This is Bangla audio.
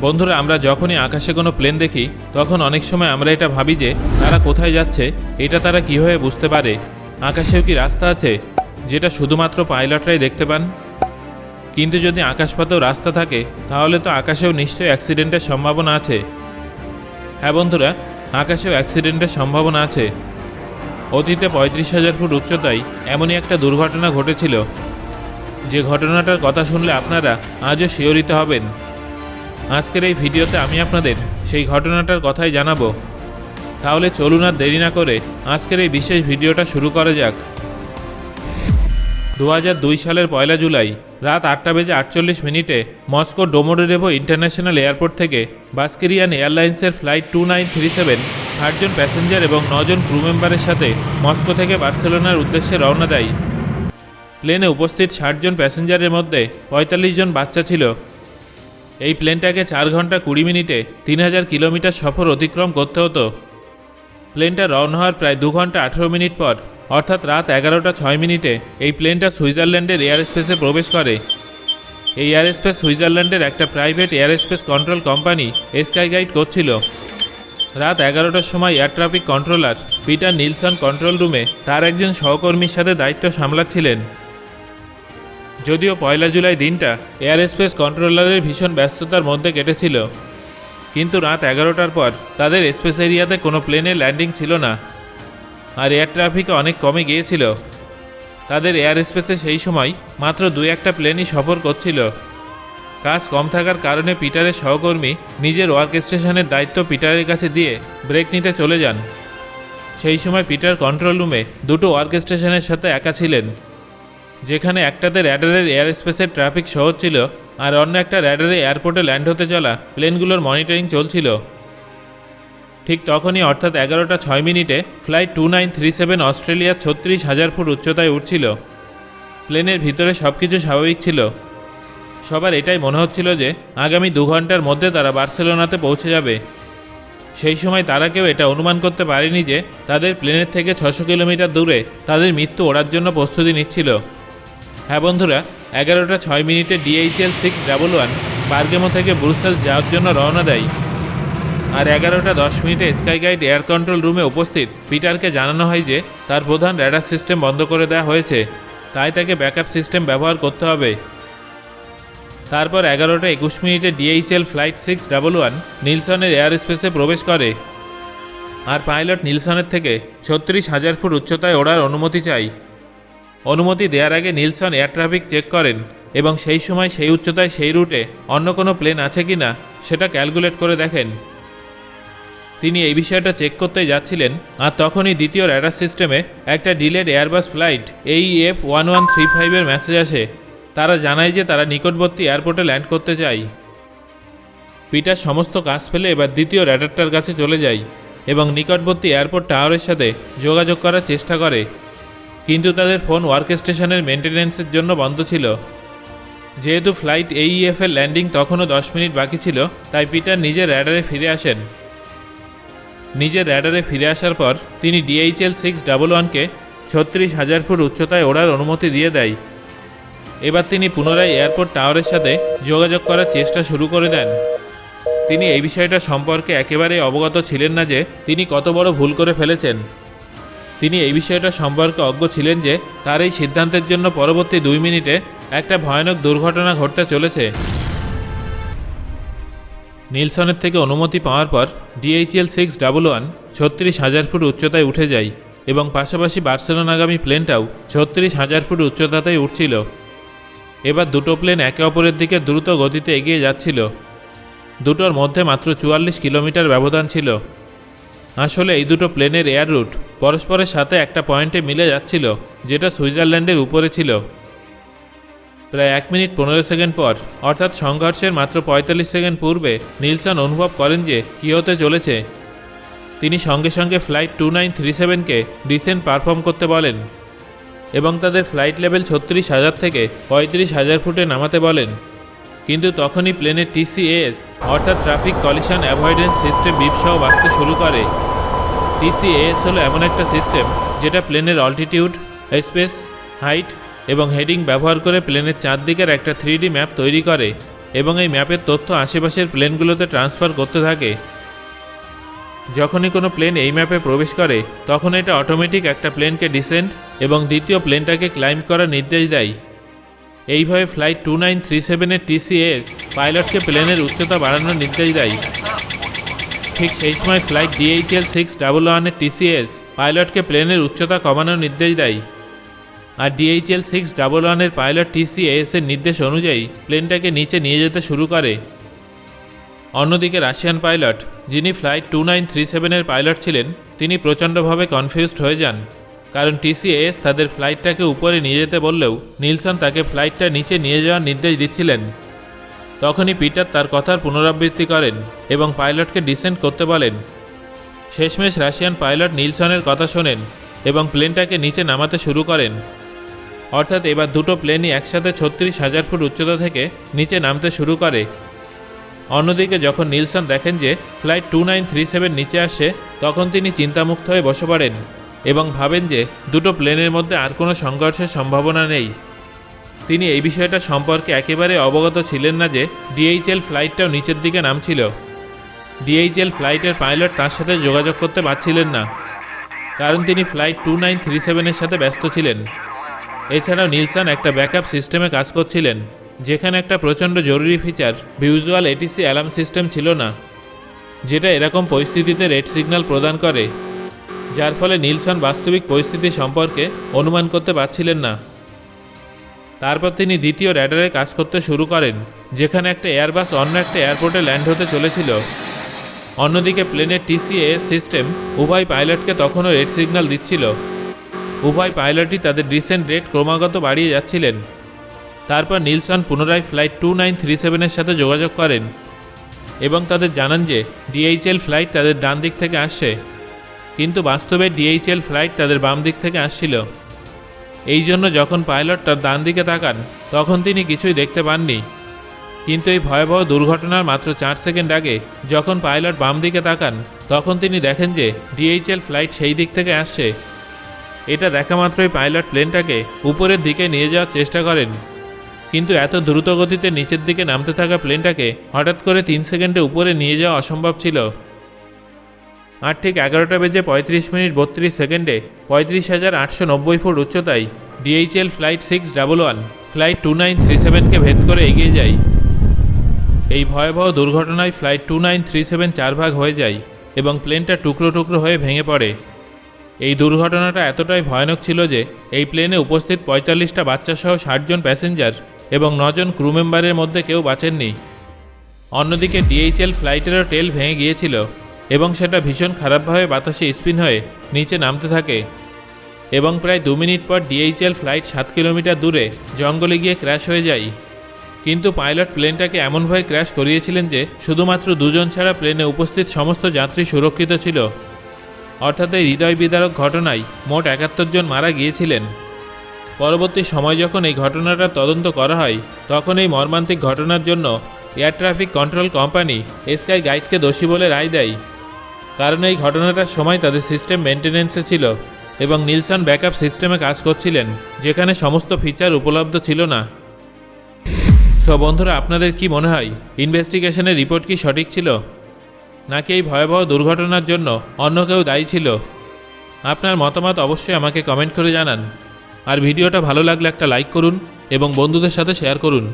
বন্ধুরা, আমরা যখনই আকাশে কোনো প্লেন দেখি, তখন অনেক সময় আমরা এটা ভাবি যে, তারা কোথায় যাচ্ছে, এটা তারা কীভাবে বুঝতে পারে? আকাশেও কি রাস্তা আছে, যেটা শুধুমাত্র পাইলটরাই দেখতে পান? কিন্তু যদি আকাশপথেও রাস্তা থাকে, তাহলে তো আকাশেও নিশ্চয়ই অ্যাক্সিডেন্টের সম্ভাবনা আছে। হ্যাঁ বন্ধুরা, আকাশেও অ্যাক্সিডেন্টের সম্ভাবনা আছে। অতীতে পঁয়ত্রিশ হাজার ফুট উচ্চতায় এমনই একটা দুর্ঘটনা ঘটেছিল। যে ঘটনাটার কথা শুনলে আপনারা আজও শিহরিত হবেন। আজকের এই ভিডিওতে আমি আপনাদের সেই ঘটনাটার কথাই জানাব। তাহলে চলুন আর দেরি না করে আজকের এই বিশেষ ভিডিওটা শুরু করা যাক। দু সালের পয়লা জুলাই, রাত আটটা বেজে আটচল্লিশ মিনিটে মস্কো ডোমোডোরেভো ইন্টারন্যাশনাল এয়ারপোর্ট থেকে বাস্কেরিয়ান এয়ারলাইন্সের flight two nine three seven ষাটজন passenger এবং নজন ক্রু মেম্বারের সাথে মস্কো থেকে বার্সেলোনার উদ্দেশ্যে রওনা দেয়। প্লেনে উপস্থিত ষাটজন প্যাসেঞ্জারের মধ্যে পঁয়তাল্লিশ জন বাচ্চা ছিল। এই প্লেনটাকে চার ঘণ্টা কুড়ি মিনিটে তিন হাজার কিলোমিটার সফর অতিক্রম করতে হতো। প্লেনটা রওনা হওয়ার প্রায় দু ঘণ্টা আঠেরো মিনিট পর, অর্থাৎ রাত এগারোটা ছয় মিনিটে এই প্লেনটা সুইজারল্যান্ডের এয়ার স্পেসে প্রবেশ করে। এই এয়ার স্পেস সুইজারল্যান্ডের একটা private air space control company Skyguide করছিল। রাত এগারোটার সময় air traffic controller Peter Nielsen control রুমে তার একজন সহকর্মীর সাথে দায়িত্ব সামলাচ্ছিলেন। যদিও পয়লা জুলাই দিনটা এয়ার স্পেস কন্ট্রোলারের ভীষণ ব্যস্ততার মধ্যে কেটেছিল। কিন্তু রাত এগারোটার পর তাদের স্পেস এরিয়াতে কোনো প্লেনের ল্যান্ডিং ছিল না। আর এয়ার ট্রাফিক অনেক কমে গিয়েছিল। তাদের এয়ার স্পেসে সেই সময় মাত্র দু একটা প্লেনই সফর করছিল। কাজ কম থাকার কারণে পিটারের সহকর্মী নিজের ওয়ার্ক স্টেশনের দায়িত্ব পিটারের কাছে দিয়ে ব্রেক নিতে চলে যান। সেই সময় পিটার কন্ট্রোল রুমে দুটো ওয়ার্ক স্টেশনের সাথে একা ছিলেন। যেখানে একটাতে র্যাডারের এয়ার স্পেসের ট্রাফিক সহজ ছিল আর অন্য একটা র্যাডারে এয়ারপোর্টে ল্যান্ড হতে চলা প্লেনগুলোর মনিটরিং চলছিল। ঠিক তখনই অর্থাৎ এগারোটা ছয় মিনিটে flight two nine three seven অস্ট্রেলিয়ার ছত্রিশ হাজার ফুট উচ্চতায় উঠছিল। প্লেনের ভিতরে সব কিছু স্বাভাবিক ছিল। সবার এটাই মনে হচ্ছিল যে আগামী দু ঘণ্টার মধ্যে তারা বার্সেলোনাতে পৌঁছে যাবে। সেই সময় তারা কেউ এটা অনুমান করতে পারেনি যে তাদের প্লেনের থেকে ছশো কিলোমিটার দূরে তাদের মৃত্যু ওড়ার জন্য প্রস্তুতি নিচ্ছিল। হ্যাঁ বন্ধুরা, এগারোটা ছয় মিনিটে DHL six double one Bergamo থেকে ব্রুসেল যাওয়ার জন্য রওনা দেয়। আর এগারোটা দশ মিনিটে স্কাই গাইড এয়ার কন্ট্রোল রুমে উপস্থিত পিটারকে জানানো হয় যে তার প্রধান র্যাডার সিস্টেম বন্ধ করে দেওয়া হয়েছে, তাই তাকে ব্যাকআপ সিস্টেম ব্যবহার করতে হবে। তারপর এগারোটা একুশ মিনিটে DHL flight six double one নিলসনের air স্পেসে প্রবেশ করে। আর পাইলট নিলসনের থেকে ছত্রিশ হাজার ফুট উচ্চতায় ওড়ার অনুমতি চাই। অনুমতি দেওয়ার আগে নিলসন এয়ার ট্রাফিক চেক করেন এবং সেই সময় সেই উচ্চতায় সেই রুটে অন্য কোনো প্লেন আছে কি না সেটা ক্যালকুলেট করে দেখেন। তিনি এই বিষয়টা চেক করতে যাচ্ছিলেন আর তখনই দ্বিতীয় র্যাডার সিস্টেমে একটা ডিলেড এয়ারবাস ফ্লাইট এই এফ ওয়ান ওয়ান থ্রি ফাইভের মেসেজ আসে। তারা জানায় যে তারা নিকটবর্তী এয়ারপোর্টে ল্যান্ড করতে চায় পিটার সমস্ত কাজ ফেলে এবার দ্বিতীয় র্যাডারটার কাছে চলে যায় এবং নিকটবর্তী এয়ারপোর্ট টাওয়ারের সাথে যোগাযোগ করার চেষ্টা করে। কিন্তু তাদের ফোন ওয়ার্ক স্টেশনের মেনটেন্যান্সের জন্য বন্ধ ছিল। যেহেতু ফ্লাইট এইএফ এর ল্যান্ডিং তখনও দশ মিনিট বাকি ছিল, তাই পিটার নিজের র্যাডারে ফিরে আসেন। নিজের র্যাডারে ফিরে আসার পর তিনি ডিএইচএল সিক্স ডাবল ওয়ানকে ছত্রিশ হাজার ফুট উচ্চতায় ওড়ার অনুমতি দিয়ে দেয়। এবার তিনি পুনরায় এয়ারপোর্ট টাওয়ারের সাথে যোগাযোগ করার চেষ্টা শুরু করে দেন। তিনি এই বিষয়টা সম্পর্কে একেবারে অবগত ছিলেন না যে তিনি কত বড় ভুল করে ফেলেছেন। তিনি এই বিষয়টা সম্পর্কে অজ্ঞ ছিলেন যে তার এই সিদ্ধান্তের জন্য পরবর্তী দুই মিনিটে একটা ভয়ানক দুর্ঘটনা ঘটতে চলেছে। নিলসনের থেকে অনুমতি পাওয়ার পর ডিএইচএল সিক্স ডাবল ওয়ান ছত্রিশ হাজার ফুট উচ্চতায় উঠে যায় এবং পাশাপাশি বার্সেলোনাগামী প্লেনটাও ছত্রিশ হাজার ফুট উচ্চতাতেই উঠছিল। এবার দুটো প্লেন একে অপরের দিকে দ্রুত গতিতে এগিয়ে যাচ্ছিল। দুটোর মধ্যে মাত্র চুয়াল্লিশ কিলোমিটার ব্যবধান ছিল। আসলে এই দুটো প্লেনের এয়ার রুট পরস্পরের সাথে একটা পয়েন্টে মিলে যাচ্ছিল, যেটা সুইজারল্যান্ডের উপরে ছিল। প্রায় এক মিনিট পনেরো সেকেন্ড পর, অর্থাৎ সংঘর্ষের মাত্র পঁয়তাল্লিশ সেকেন্ড পূর্বে নিলসন অনুভব করেন যে কী হতে চলেছে তিনি সঙ্গে সঙ্গে ফ্লাইট টু নাইন থ্রি সেভেনকে ডিসেন্ট পারফর্ম করতে বলেন এবং তাদের ফ্লাইট লেভেল ছত্রিশ হাজার থেকে পঁয়ত্রিশ হাজার ফুটে নামাতে বলেন। কিন্তু তখনই প্লেনের টিসিএস অর্থাৎ ট্রাফিক কলিশন অ্যাভয়েডেন্স সিস্টেম বিপসহ বাঁচতে শুরু করে। টিসিএস হলো এমন একটা সিস্টেম যেটা প্লেনের অল্টিটিউড স্পেস হাইট এবং হেডিং ব্যবহার করে প্লেনের চারদিকের একটা থ্রি ম্যাপ তৈরি করে এবং এই ম্যাপের তথ্য আশেপাশের প্লেনগুলোতে ট্রান্সফার করতে থাকে। যখনই কোনো প্লেন এই ম্যাপে প্রবেশ করে, তখন এটা অটোমেটিক একটা প্লেনকে ডিসেন্ট এবং দ্বিতীয় প্লেনটাকে ক্লাইম্ব করার নির্দেশ দেয়। এইভাবে ফ্লাইট টু নাইন থ্রি সেভেনের টিসিএস পাইলটকে প্লেনের উচ্চতা বাড়ানোর নির্দেশ দেয়। ঠিক সেই সময় ফ্লাইট ডিএইচএল সিক্স ডাবল ওয়ানের টিসিএস পাইলটকে প্লেনের উচ্চতা কমানোর নির্দেশ দেয়। আর ডিএইচএল সিক্স ডাবল ওয়ানের পাইলট টিসিএস এর নির্দেশ অনুযায়ী প্লেনটাকে নিচে নিয়ে যেতে শুরু করে। অন্যদিকে রাশিয়ান পাইলট, যিনি ফ্লাইট টু নাইন থ্রি সেভেনের পাইলট ছিলেন, তিনি প্রচণ্ডভাবে কনফিউজড হয়ে যান। কারণ টিসিএস তাদের ফ্লাইটটাকে উপরে নিয়ে যেতে বললেও নিলসন তাকে ফ্লাইটটা নিচে নিয়ে যাওয়ার নির্দেশ দিচ্ছিলেন। তখনই পিটার তার কথার পুনরাবৃত্তি করেন এবং পাইলটকে ডিসেন্ড করতে বলেন। শেষমেশ রাশিয়ান পাইলট নিলসনের কথা শোনেন এবং প্লেনটাকে নিচে নামাতে শুরু করেন। অর্থাৎ এবার দুটো প্লেনই একসাথে ছত্রিশ হাজার ফুট উচ্চতা থেকে নিচে নামতে শুরু করে। অন্যদিকে যখন নিলসন দেখেন যে flight two nine three seven নিচে আসে, তখন তিনি চিন্তামুক্ত হয়ে বসে পড়েন। এবং ভাবেন যে দুটো প্লেনের মধ্যে আর কোনো সংঘর্ষের সম্ভাবনা নেই। তিনি এই বিষয়টা সম্পর্কে একেবারে অবগত ছিলেন না যে ডিএইচএল ফ্লাইটটাও নিচের দিকে নামছিল। ডিএইচএল ফ্লাইটের পাইলট তার সাথে যোগাযোগ করতে পারছিলেন না, কারণ তিনি ফ্লাইট টু নাইন থ্রি সেভেনের সাথে ব্যস্ত ছিলেন। এছাড়াও নিলসন একটা ব্যাকআপ সিস্টেমে কাজ করছিলেন, যেখানে একটা প্রচণ্ড জরুরি feature, visual ATC alarm system ছিল না, যেটা এরকম পরিস্থিতিতে রেড সিগন্যাল প্রদান করে। যার ফলে নিলসন বাস্তবিক পরিস্থিতি সম্পর্কে অনুমান করতে পারছিলেন না। তারপর তিনি দ্বিতীয় র্যাডারে কাজ করতে শুরু করেন, যেখানে একটা এয়ারবাস অন্য একটা এয়ারপোর্টে ল্যান্ড হতে চলেছিল। অন্যদিকে প্লেনের টিসিএস সিস্টেম উভয় পাইলটকে তখনও রেড সিগন্যাল দিচ্ছিল। উভয় পাইলটই তাদের ডিসেন্ট রেট ক্রমাগত বাড়িয়ে যাচ্ছিলেন। তারপর নিলসন পুনরায় ফ্লাইট টু নাইন থ্রি সেভেনের সাথে যোগাযোগ করেন এবং তাদের জানান যে ডিএইচএল ফ্লাইট তাদের ডান দিক থেকে আসছে। কিন্তু বাস্তবে ডিএইচএল ফ্লাইট তাদের বাম দিক থেকে আসছিল। এই জন্য যখন পাইলট তার ডান দিকে তাকান, তখন তিনি কিছুই দেখতে পাননি। কিন্তু এই ভয়াবহ দুর্ঘটনার মাত্র চার সেকেন্ড আগে যখন পাইলট বাম দিকে তাকান, তখন তিনি দেখেন যে ডিএইচএল ফ্লাইট সেই দিক থেকে আসছে। এটা দেখা মাত্রই পাইলট প্লেনটাকে উপরের দিকে নিয়ে যাওয়ার চেষ্টা করেন। কিন্তু এত দ্রুত গতিতে নিচের দিকে নামতে থাকা প্লেনটাকে হঠাৎ করে তিন সেকেন্ডে উপরে নিয়ে যাওয়া অসম্ভব ছিল। আর ঠিক এগারোটা বেজে পঁয়ত্রিশ মিনিট বত্রিশ সেকেন্ডে পঁয়ত্রিশ হাজার আটশো নব্বই ফুট উচ্চতায় DHL flight six double one flight two nine three সেভেনকে ভেদ করে এগিয়ে যায়। এই ভয়াবহ দুর্ঘটনায় flight two nine three seven চার ভাগ হয়ে যায় এবং প্লেনটা টুকরো টুকরো হয়ে ভেঙে পড়ে। এই দুর্ঘটনাটা এতটাই ভয়ানক ছিল যে এই প্লেনে উপস্থিত পঁয়তাল্লিশটা বাচ্চাসহ ষাটজন প্যাসেঞ্জার এবং নজন ক্রু মেম্বারের মধ্যে কেউ বাঁচেননি। অন্যদিকে ডিএইচএল ফ্লাইটেরও টেল ভেঙে গিয়েছিল। এবং সেটা ভীষণ খারাপভাবে বাতাসে স্পিন হয়ে নিচে নামতে থাকে। এবং প্রায় দু মিনিট পর ডিএইচএল ফ্লাইট সাত কিলোমিটার দূরে জঙ্গলে গিয়ে ক্র্যাশ হয়ে যায়। কিন্তু পাইলট প্লেনটাকে এমনভাবে ক্র্যাশ করিয়েছিলেন যে শুধুমাত্র দুজন ছাড়া প্লেনে উপস্থিত সমস্ত যাত্রী সুরক্ষিত ছিল। অর্থাৎ এই হৃদয় বিদারক ঘটনায় মোট একাত্তর জন মারা গিয়েছিলেন। পরবর্তী সময় যখন এই ঘটনাটার তদন্ত করা হয়, তখন এই মর্মান্তিক ঘটনার জন্য এয়ার ট্রাফিক কন্ট্রোল কোম্পানি স্কাই গাইডকে দোষী বলে রায় দেয়। কারণ এই ঘটনাটার সময় তাদের সিস্টেম মেনটেনেন্সে ছিল এবং নিলসন ব্যাকআপ সিস্টেমে কাজ করছিলেন, যেখানে সমস্ত ফিচার উপলব্ধ ছিল না। সো বন্ধুরা, আপনাদের কি মনে হয়, ইনভেস্টিগেশনের রিপোর্ট কি সঠিক ছিল? নাকি এই ভয়াবহ দুর্ঘটনার জন্য অন্য কেউ দায়ী ছিল? আপনার মতামত অবশ্যই আমাকে কমেন্ট করে জানান। আর ভিডিওটা ভালো লাগলে একটা লাইক করুন এবং বন্ধুদের সাথে শেয়ার করুন।